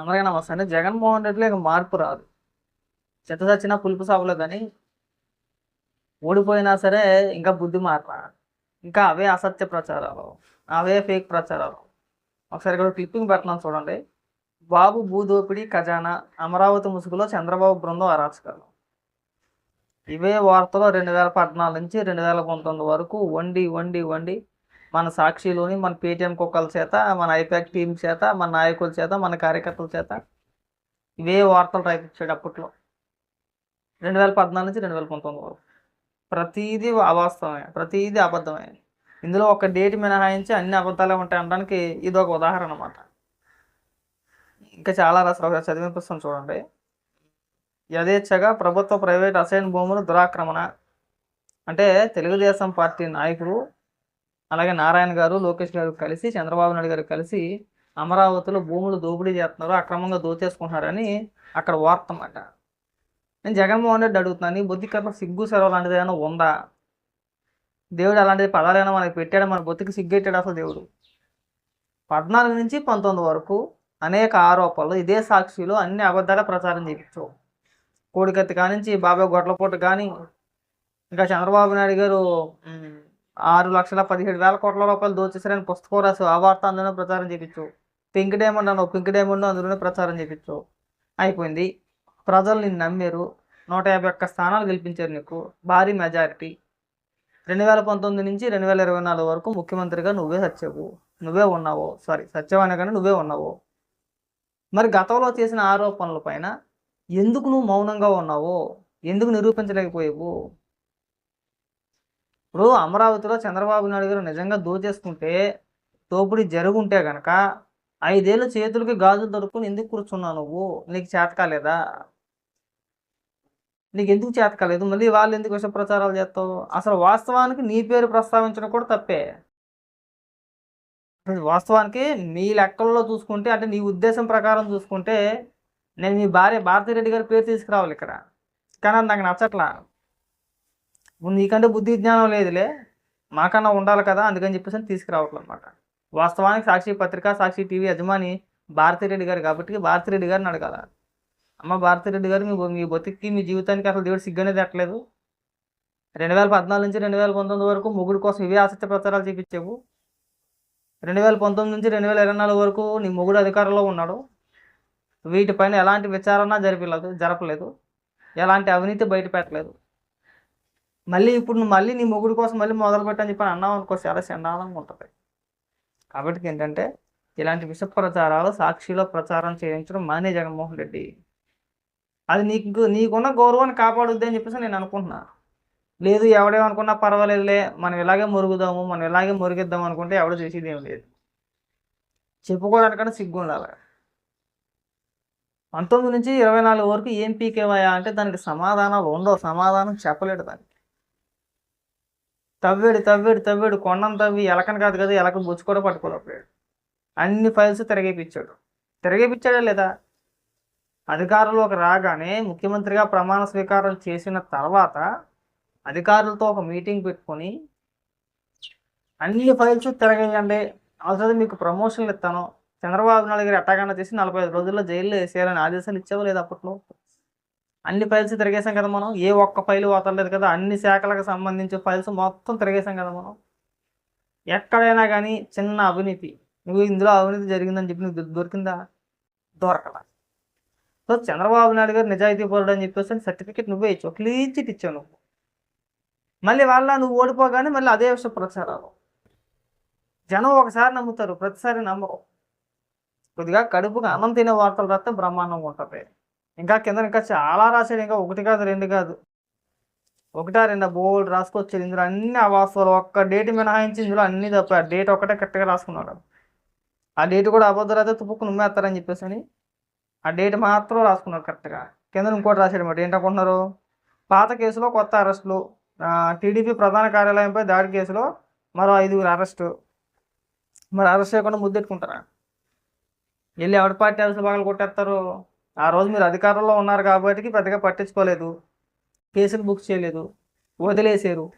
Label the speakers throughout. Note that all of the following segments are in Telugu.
Speaker 1: అందరికీ నమస్తే జగన్మోహన్ రెడ్డిలో ఇక మార్పు రాదు. చెత్త చచ్చినా పులుపు సాగులో కానీ ఓడిపోయినా సరే ఇంకా బుద్ధి మార్ప ఇంకా అవే అసత్య ప్రచారాలు అవే ఫేక్ ప్రచారాలు. ఒకసారి ఇక్కడ క్లిప్పింగ్ పెడుతున్నాను చూడండి. బాబు భూదోపిడి ఖజానా అమరావతి ముసుగులో చంద్రబాబు బృందం అరాచకాలు. ఇవే వార్తలో రెండు వేల పద్నాలుగు నుంచి రెండు వేల పంతొమ్మిది వరకు వండి వండి వండి మన సాక్షిలోని మన పేటిఎం కుక్కల చేత మన ఐపాక్ టీం చేత మన నాయకుల చేత మన కార్యకర్తల చేత ఇవే వార్తలు రాయించాడు అప్పట్లో రెండు వేల పద్నాలుగు నుంచి రెండు వేల పంతొమ్మిది వరకు. ప్రతీది అవాస్తవమే ప్రతీది అబద్ధమే. ఇందులో ఒక డేట్ మినహాయించి అన్ని అబద్ధాలే ఉంటాయి అనడానికి ఇది ఒక ఉదాహరణ అన్నమాట. ఇంకా చాలా రాసారు చదివిపిస్తాను చూడండి. యథేచ్ఛగా ప్రభుత్వ ప్రైవేట్ అసైన్ భూములు దురాక్రమణ. అంటే తెలుగుదేశం పార్టీ నాయకులు అలాగే నారాయణ గారు లోకేష్ గారు కలిసి చంద్రబాబు నాయుడు గారు కలిసి అమరావతిలో భూములు దోపిడీ చేస్తున్నారు అక్రమంగా దోచేసుకుంటున్నారని అక్కడ వార్త అన్నమాట నేను జగన్మోహన్ రెడ్డి అడుగుతున్నాను నీ బుద్ధి సిగ్గు సెలవు లాంటిది ఏమైనా ఉందా? దేవుడు అలాంటిది పదాలైనా మనకి పెట్టాడు? మన బొత్తికి సిగ్గెట్టాడు అసలు దేవుడు? పద్నాలుగు నుంచి పంతొమ్మిది వరకు అనేక ఆరోపణలు ఇదే సాక్షిలో అన్ని అబద్ధాల ప్రచారం చేయించు కోడికత్తి కానించి బాబాయ్ గొడ్లపోటు కానీ ఇంకా చంద్రబాబు నాయుడు గారు ఆరు లక్షల పదిహేడు వేల కోట్ల రూపాయలు దోచేశారని పుస్తకం రాసి ఆ వార్త అందులోనే ప్రచారం చేయించు పింక్ డైమండ్ అన్న పింక్ డైమండ్ అందులోనే ప్రచారం చేయించు అయిపోయింది. ప్రజలు నిన్ను నమ్మారు. నూట యాభై ఒక్క స్థానాలు గెలిపించారు నీకు. భారీ మెజారిటీ. రెండు వేల పంతొమ్మిది నుంచి రెండు వేల ఇరవై నాలుగు వరకు ముఖ్యమంత్రిగా నువ్వే సత్యవు నువ్వే ఉన్నావు. సారీ సత్యవ్ కానీ నువ్వే ఉన్నావు. మరి గతంలో చేసిన ఆరోపణలపైన ఎందుకు నువ్వు మౌనంగా ఉన్నావు? ఎందుకు నిరూపించలేకపోయావు? ఇప్పుడు అమరావతిలో చంద్రబాబు నాయుడు గారు నిజంగా దోచేసుకుంటే దోపిడీ జరుగుంటే గనక ఐదేళ్ళు చేతులకి గాజులు దొరుకుని ఎందుకు కూర్చున్నావు నువ్వు? నీకు చేతకాలేదా నీకు ఎందుకు చేతకాలేదు మళ్ళీ వాళ్ళు ఎందుకు విష ప్రచారాలు చేస్తావు? అసలు వాస్తవానికి నీ పేరు ప్రస్తావించడం కూడా తప్పే. వాస్తవానికి నీ లెక్కల్లో చూసుకుంటే అంటే నీ ఉద్దేశం ప్రకారం చూసుకుంటే నేను మీ భార్య భారతిరెడ్డి గారి పేరు తీసుకురావాలి ఇక్కడ. కానీ నాకు నచ్చట్లా. ఇప్పుడు నీకంటే బుద్ధి జ్ఞానం లేదులే. మాకన్నా ఉండాలి కదా అందుకని చెప్పేసి తీసుకురావట్లన్నమాట తీసుకురావట్లేదు అనమాట వాస్తవానికి సాక్షి పత్రిక సాక్షి టీవీ యజమాని భారతిరెడ్డి గారు కాబట్టి భారతిరెడ్డి గారిని అడగాల. అమ్మ భారతిరెడ్డి గారు మీ మీ బతికి మీ జీవితానికి అసలు దేవుడు సిగ్గనేది ఎట్లేదు రెండు వేల పద్నాలుగు నుంచి రెండు వేల పంతొమ్మిది వరకు మొగుడు కోసం ఇవే ఆసక్తి ప్రచారాలు చూపించావు. రెండు వేల పంతొమ్మిది నుంచి రెండు వేల ఇరవై నాలుగు వరకు నీ మొగుడు అధికారంలో ఉన్నాడు. వీటిపైన ఎలాంటి విచారణ జరిపలేదు జరపలేదు. ఎలాంటి అవినీతి బయట పెట్టలేదు మళ్ళీ ఇప్పుడు నువ్వు మళ్ళీ నీ మొగుడు కోసం మళ్ళీ మొదలు పెట్టని చెప్పి అన్నావు అనుకో చాలా చండాలంగా ఉంటుంది. కాబట్టి ఏంటంటే ఇలాంటి విష ప్రచారాలు సాక్షిలో ప్రచారం చేయించడం మానే జగన్మోహన్ రెడ్డి. అది నీకు నీకున్న గౌరవాన్ని కాపాడుద్ది అని చెప్పేసి నేను అనుకుంటున్నా. లేదు ఎవడేమనుకున్నా పర్వాలేదులే మనం ఇలాగే మురుగుదాము మనం ఇలాగే మురిగిద్దాం అనుకుంటే ఎవడో చేసేది ఏం లేదు. చెప్పుకోవడానికంటే సిగ్గు ఉండాలి. పంతొమ్మిది నుంచి ఇరవై నాలుగు వరకు ఏం పీకేవాయా అంటే దానికి సమాధానాలు ఉండవు సమాధానం చెప్పలేడు దానికి. తవ్విడు తవ్విడు తవ్విడు కొండను తవ్వి ఎలకని కాదు కదా ఎలకని బొచ్చు కూడా పట్టుకోలేకపోయాడు అన్ని ఫైల్స్ తిరగేపించాడు తిరగేపించాడా లేదా? అధికారంలోకి రాగానే ముఖ్యమంత్రిగా ప్రమాణ స్వీకారం చేసిన తర్వాత అధికారులతో ఒక మీటింగ్ పెట్టుకొని అన్ని ఫైల్స్ తిరగేయండి. అవసరం మీకు ప్రమోషన్లు ఇస్తాను. చంద్రబాబు నాయుడు గారు ఎట్టాగన్నా చేసి నలభై ఐదు రోజుల్లో జైల్లో వేసేయాలని ఆదేశాలు ఇచ్చావో లేదు అప్పట్లో? అన్ని ఫైల్స్ తిరిగేసాం కదా మనం? ఏ ఒక్క ఫైల్ వదలలేదు కదా? అన్ని శాఖలకు సంబంధించి ఫైల్స్ మొత్తం తిరిగేసాం కదా మనం? ఎక్కడైనా కానీ చిన్న అవినీతి. నువ్వు ఇందులో అవినీతి జరిగిందని చెప్పి నీకు దొరికిందా? దొరకల. సో చంద్రబాబు నాయుడు గారు నిజాయితీ పరుడు అని చెప్పేసి సర్టిఫికేట్ నువ్వే ఇచ్చావు. క్లీన్ చిట్ ఇచ్చావు నువ్వు. మళ్ళీ వాళ్ళ నువ్వు ఓడిపోగానే మళ్ళీ అదే విషయం ప్రచారాలు. జనం ఒకసారి నమ్ముతారు ప్రతిసారి నమ్మరు. కొద్దిగా కడుపుగా అన్నం తినే వార్తలు రాస్తే బ్రహ్మాండంగా ఉంటుంది. ఇంకా కింద ఇంకా చాలా రాశాడు ఇంకా ఒకటి కాదు రెండు కాదు. ఒకటా రెండు బోల్డ్ రాసుకొచ్చాడు. ఇందులో అన్ని అవాస్తవాలు ఒక్క డేట్ మినహాయించి ఇందులో అన్ని తప్ప ఆ డేట్ ఒకటే కరెక్ట్గా రాసుకున్నాడు ఆ డేట్ కూడా అబద్ధాలు అయితే తుప్పుకు నుమ్మేస్తారని చెప్పేసి అని ఆ డేట్ మాత్రం రాసుకున్నారు కరెక్ట్గా. కింద ఇంకోటి రాశాడు అనమాట ఏంటనుకుంటున్నారు? పాత కేసులో కొత్త అరెస్టులు. టీడీపీ ప్రధాన కార్యాలయంపై దాడి కేసులో మరో ఐదుగురు అరెస్టు. మరి అరెస్ట్ చేయకుండా ముద్దెట్టుకుంటారా? వెళ్ళి ఎవరి పార్టీ అరెస్ట్ పగలు కొట్టేస్తారు ఆ రోజు మీరు అధికారంలో ఉన్నారు కాబట్టి పెద్దగా పట్టించుకోలేదు. కేసులు బుక్ చేయలేదు. వదిలేసారు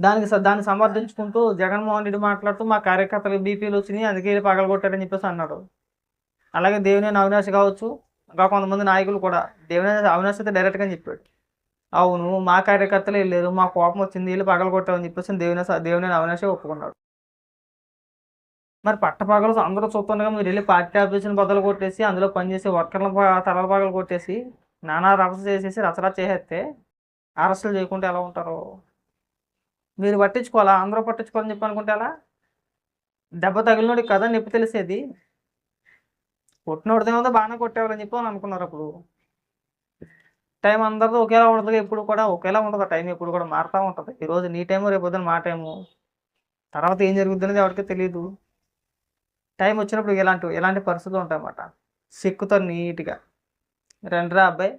Speaker 1: దానికి స- దాన్ని సమర్థించుకుంటూ జగన్మోహన్ రెడ్డి మాట్లాడుతూ మా కార్యకర్తలకు బీపీలు వచ్చినాయి అందుకే పగలగొట్టారని చెప్పేసి అన్నాడు. అలాగే దేవుని అవినాష్ కావచ్చు ఇంకా కొంతమంది నాయకులు కూడా దేవుని అవినాష్ అయితే డైరెక్ట్గా చెప్పాడు. అవును మా కార్యకర్తలు వెళ్ళారు మా కోపం వచ్చింది వీళ్ళు పగలగొట్టామని చెప్పేసి దేవుని దేవినేని అవినాషే ఒప్పుకున్నాడు. మరి పట్టపగలు అందరూ చూస్తుండగా మీరు వెళ్ళి పార్టీ ఆఫీసుని బదులు కొట్టేసి అందులో పనిచేసే వర్కర్ల తలల పగలు కొట్టేసి నానా రభస చేసేసి రచరా చేసేస్తే అరెస్టులు చేయకుంటే ఎలా ఉంటారు? మీరు పట్టించుకోవాలా? అందరూ పట్టించుకోవాలని చెప్పి అనుకుంటే ఎలా? దెబ్బ తగిలినోడి కదా నొప్పి తెలిసేది? కొట్టినోడిదేమో బాగానే కొట్టేవాళ్ళని చెప్పి అని అనుకున్నారు అప్పుడు. టైం అందరితో ఒకేలా ఉండదు ఎప్పుడు కూడా ఒకేలా ఉండదు టైం ఎప్పుడు కూడా మారుతూ ఉంటుంది. ఈరోజు నీ టైము రేపు పొద్దున మా టైము. తర్వాత ఏం జరుగుతుంది ఎవరికీ తెలియదు టైం వచ్చినప్పుడు ఎలాంటి ఇలాంటి పరిస్థితులు ఉంటాయన్నమాట. సిక్కుతో నీట్గా. రెండరా అబ్బాయి.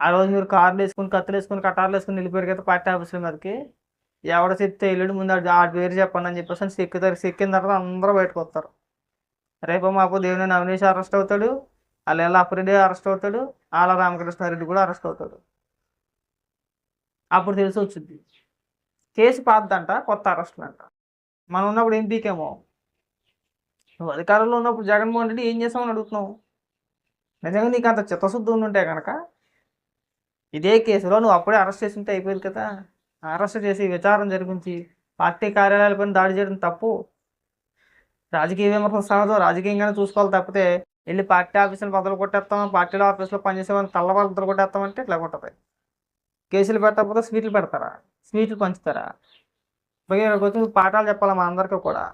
Speaker 1: ఆ రోజు మీరు కార్లు వేసుకుని కత్తులు వేసుకుని కటార్లు వేసుకుని వెళ్ళిపోయారు కదా పార్టీ ఆఫీసుల మీదకి. ఎవడ చెప్తే ఎల్లుండి ముందు ఆ పేరు చెప్పండి అని చెప్పేసి అని సిక్కుతారు సిక్కిన తర్వాత అందరూ బయటకు వస్తారు. రేపు మాపు దేవుని అవినీష్ అరెస్ట్ అవుతాడు. అలా అప్పురెడ్డి అరెస్ట్ అవుతాడు. ఆల రామకృష్ణారెడ్డి కూడా అరెస్ట్ అవుతాడు. అప్పుడు తెలిసి వచ్చింది. కేసు పాతదంట కొత్త అరెస్ట్ అంట మనం ఉన్నప్పుడు ఏం పీకేమో? నువ్వు అధికారంలో ఉన్నప్పుడు జగన్మోహన్ రెడ్డి ఏం చేసామని అడుగుతున్నావు? నిజంగా నీకు అంత చిత్తశుద్ధి ఉంటే కనుక ఇదే కేసులో నువ్వు అప్పుడే అరెస్ట్ చేసి ఉంటే అయిపోయింది కదా. అరెస్ట్ చేసి విచారణ జరిపించి పార్టీ కార్యాలయాలపైన దాడి చేయడం తప్పు. రాజకీయ విమర్శన సహజం. రాజకీయంగానే చూసుకోవాలి తప్పితే వెళ్ళి పార్టీ ఆఫీసులు బదులు కొట్టేస్తాం పార్టీలో ఆఫీసులో పనిచేసేవాళ్ళని తల్లవాళ్ళు బదులు కొట్టేస్తామంటే ఇట్లా కొట్టదు. కేసులు పెట్టకపోతే స్వీట్లు పెడతారా? స్వీట్లు పంచుతారా? వచ్చి పాఠాలు చెప్పాలి మా అందరికీ కూడా?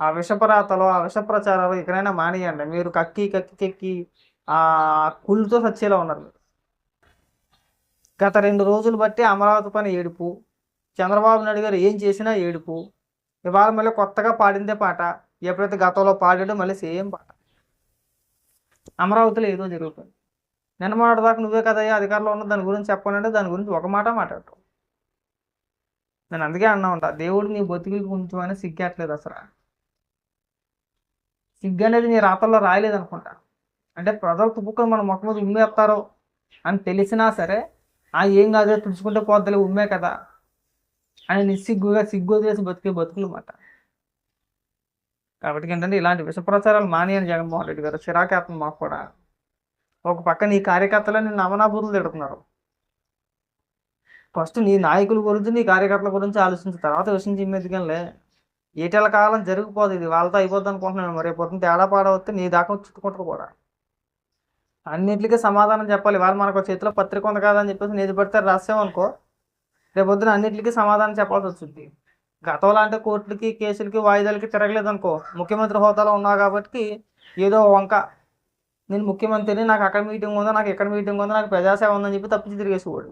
Speaker 1: ఆ విషపరాతలు ఆ విష ప్రచారాలు ఇకనైనా మానేయండి. మీరు కక్కి కక్కి కక్కి ఆ కుళ్ళుతో సచ్చేలా ఉన్నారు మీరు. గత రెండు రోజులు బట్టి అమరావతి పని ఏడుపు. చంద్రబాబు నాయుడు గారు ఏం చేసినా ఏడుపు. ఇవాళ మళ్ళీ కొత్తగా పాడిందే పాట. ఎప్పుడైతే గతంలో పాడాడో మళ్ళీ సేమ్ పాట. అమరావతిలో ఏదో జరుగుతుంది. నిన్న మాట్లాడదాకా నువ్వే కదయ్యా అధికారంలో ఉన్న దాని గురించి చెప్పానంటే దాని గురించి ఒక మాట మాట్లాడటం నేను అందుకే అన్నా ఉంటా దేవుడు నీ బతికి అని సిగ్గట్లేదు అసలు. సిగ్గు అనేది నీ రాతల్లో రాయలేదు అనుకుంటా అంటే ప్రజలు తుప్పుకొని మన మొక్క మీద ఉమ్మేస్తారో అని తెలిసినా సరే ఆ ఏం కాదు తుడుచుకుంటే పోద్దలే ఉమ్మే కదా అని నిస్సిగ్గుగా సిగ్గు వదిలేసి బతికే బతుకులు మాట కాబట్టి ఏంటంటే ఇలాంటి విష ప్రచారాలు మానేయని జగన్మోహన్ రెడ్డి గారు. చిరాకేత్మ మాకు కూడా. ఒక పక్క నీ కార్యకర్తలు నేను నవనాభూతులు తిడుతున్నారు. ఫస్ట్ నీ నాయకుల గురించి నీ కార్యకర్తల గురించి ఆలోచించిన తర్వాత విషయం చిమ్మెదిగలే ఏటెల కాలం జరిగిపోదు ఇది. వాళ్ళతో అయిపోద్ది అనుకుంటున్నాను రేపు పొద్దున్న తేడా పాడవస్తే నీ దాకా చుట్టుకుంటారు కూడా. అన్నింటికి సమాధానం చెప్పాలి. వాళ్ళు మనకు చేతిలో పత్రిక ఉంది కాదని చెప్పేసి నేను పడితే రాసామనుకో రేపొద్దున అన్నింటికి సమాధానం చెప్పాల్సి వచ్చింది గతంలో అంటే కోర్టులకి కేసులకి వాయిదాలకి తిరగలేదు అనుకో. ముఖ్యమంత్రి హోదాలో ఉన్నావు కాబట్టి ఏదో వంక. నేను ముఖ్యమంత్రిని నాకు అక్కడ మీటింగ్ ఉందో నాకు ఇక్కడ మీటింగ్ ఉందో నాకు ప్రజాసేవ ఉందని చెప్పి తప్పించి తిరిగేసేవాడు.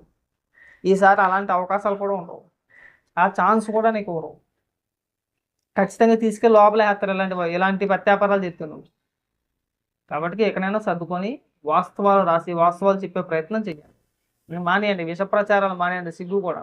Speaker 1: ఈసారి అలాంటి అవకాశాలు కూడా ఉండవు. ఆ ఛాన్స్ కూడా నీకు ఉండవు. ఖచ్చితంగా తీసుకెళ్ళి లోపల వేస్తారు ఇలాంటి ఇలాంటి ప్రత్యాపారాలు చెప్తున్నాం కాబట్టి ఎక్కడైనా సర్దుకొని వాస్తవాలు రాసి వాస్తవాలు చెప్పే ప్రయత్నం చేయాలి. మానేయండి. విష ప్రచారాలు మానేయండి. సిగ్గు కూడా.